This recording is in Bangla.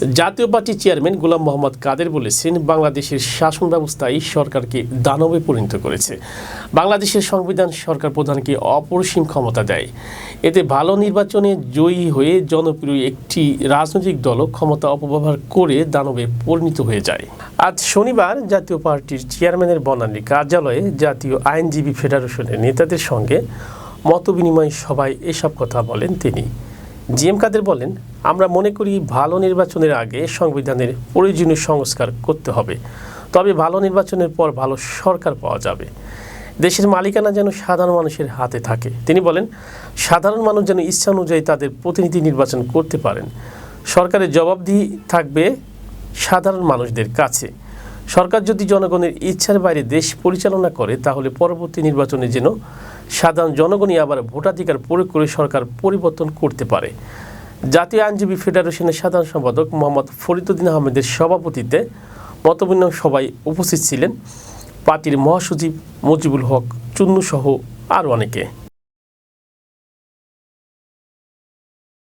জাতীয় পার্টির চেয়ারম্যান গোলাম মোহাম্মদ কাদের বলেছেন বাংলাদেশের শাসন ব্যবস্থাই সরকারকে দানবে পরিণত করেছে। বাংলাদেশের সংবিধান সরকার প্রধানকে অপরিসীম ক্ষমতা দেয়। এতে ভালো নির্বাচনে জয়ী হয়ে জনপ্রিয় একটি রাজনৈতিক দলও ক্ষমতা অপব্যবহার করে দানবে পরিণত হয়ে যায়। আজ শনিবার জাতীয় পার্টির চেয়ারম্যানের বনানী কার্যালয়ে জাতীয় আইনজীবী ফেডারেশনের নেতাদের সঙ্গে মতবিনিময় সভায় এসব কথা বলেন তিনি। জি এম কাদের বলেন, আমরা মনে করি ভালো নির্বাচনের আগে সংবিধানের প্রয়োজনীয় সংস্কার করতে হবে। তবে ভালো নির্বাচনের পর ভালো সরকার পাওয়া যাবে। দেশের মালিকানা যেন সাধারণ মানুষের হাতে থাকে। তিনি বলেন, সাধারণ মানুষ যেন ইচ্ছা অনুযায়ী তাদের প্রতিনিধি নির্বাচন করতে পারেন। সরকারের জবাবদিহি থাকবে সাধারণ মানুষদের কাছে। সরকার যদি জনগণের ইচ্ছার বাইরে দেশ পরিচালনা করে, তাহলে পরবর্তী নির্বাচনে যেন সাধারণ জনগণই আবার ভোটাধিকার প্রয়োগ করে সরকার পরিবর্তন করতে পারে। জাতীয় আইনজীবী ফেডারেশনের সাধারণ সম্পাদক মোহাম্মদ ফরিদুদ্দিন আহমেদের সভাপতিত্বে মতবিনিময় সভায় উপস্থিত ছিলেন। পার্টির মহাসচিব মজিবুল হক চুন্নু সহ আরও অনেকে।